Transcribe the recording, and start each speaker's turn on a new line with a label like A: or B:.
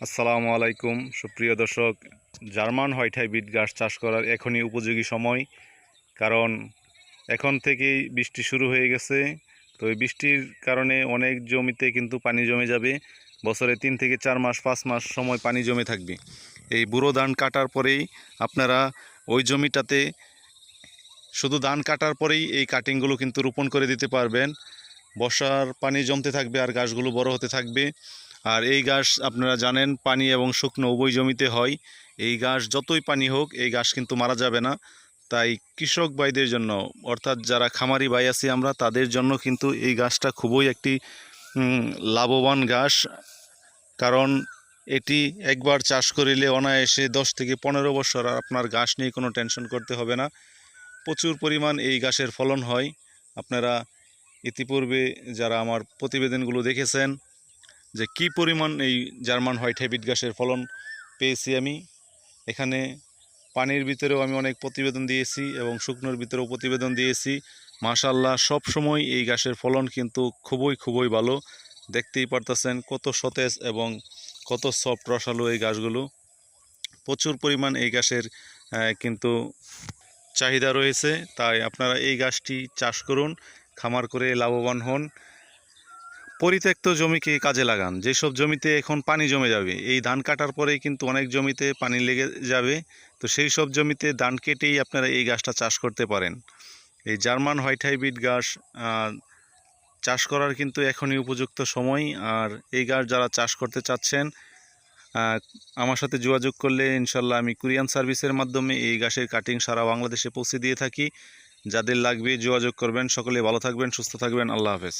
A: আসসালামু আলাইকুম। সুপ্রিয় দর্শক, জার্মান হোয়াইট হাইব্রিড গাছ চাষ করার এখনই উপযোগী সময়। কারণ এখন থেকেই বৃষ্টি শুরু হয়ে গেছে। তো এই বৃষ্টির কারণে অনেক জমিতে কিন্তু পানি জমে যাবে। বছরে তিন থেকে চার মাস, পাঁচ মাস সময় পানি জমে থাকবে। এই বুড়ো ধান কাটার পরেই আপনারা ওই জমিটাতে শুধু ধান কাটার পরেই এই কাটিংগুলো কিন্তু রোপণ করে দিতে পারবেন। বর্ষার পানি জমতে থাকবে আর গাছগুলো বড় হতে থাকবে। আর এই গাছ আপনারা জানেন, পানি এবং শুকনো উভয় জমিতে হয়। এই গাছ যতই পানি হোক, এই গাছ কিন্তু মারা যাবে না। তাই কৃষক ভাইদের জন্য, অর্থাৎ যারা খামারি ভাই আছি আমরা, তাদের জন্য কিন্তু এই গাছটা খুবই একটি লাভবান গাছ। কারণ এটি একবার চাষ করিলে অনায়াসে দশ থেকে পনেরো বছর আর আপনার গাছ নিয়ে কোনো টেনশন করতে হবে না। প্রচুর পরিমাণ এই গাছের ফলন হয়। আপনারা ইতিপূর্বে যারা আমার প্রতিবেদনগুলো দেখেছেন যে কি পরিমাণ এই জার্মান হোয়াইট হাইব্রিড গাছের ফলন পেয়েছি আমি। এখানে পানির ভিতরেও আমি অনেক প্রতিবেদন দিয়েছি এবং শুকনোর ভিতরেও প্রতিবেদন দিয়েছি। মাশাল্লাহ সব সময় এই গাছের ফলন কিন্তু খুবই খুবই ভালো। দেখতেই পারতেছেন কত সতেজ এবং কত সফট রসালো এই গাছগুলো। প্রচুর পরিমাণ এই গাছের কিন্তু চাহিদা রয়েছে। তাই আপনারা এই গাছটি চাষ করুন, খামার করে লাভবান হন। পরিত্যক্ত জমিকে কাজে লাগান। যেসব জমিতে এখন পানি জমে যাবে, এই ধান কাটার পরেই কিন্তু অনেক জমিতে পানি লেগে যাবে। তো সেই সব জমিতে ধান কেটেই আপনারা এই গাছটা চাষ করতে পারেন। এই জার্মান হোয়াইট হাইব্রিড গাছ চাষ করার কিন্তু এখনই উপযুক্ত সময়। আর এই গাছ যারা চাষ করতে চাচ্ছেন আমার সাথে যোগাযোগ করলে ইনশাল্লাহ আমি কুরিয়ান সার্ভিসের মাধ্যমে এই গাছের কাটিং সারা বাংলাদেশে পৌঁছে দিয়ে থাকি। যাদের লাগবে যোগাযোগ করবেন। সকলে ভালো থাকবেন, সুস্থ থাকবেন। আল্লাহ হাফেজ।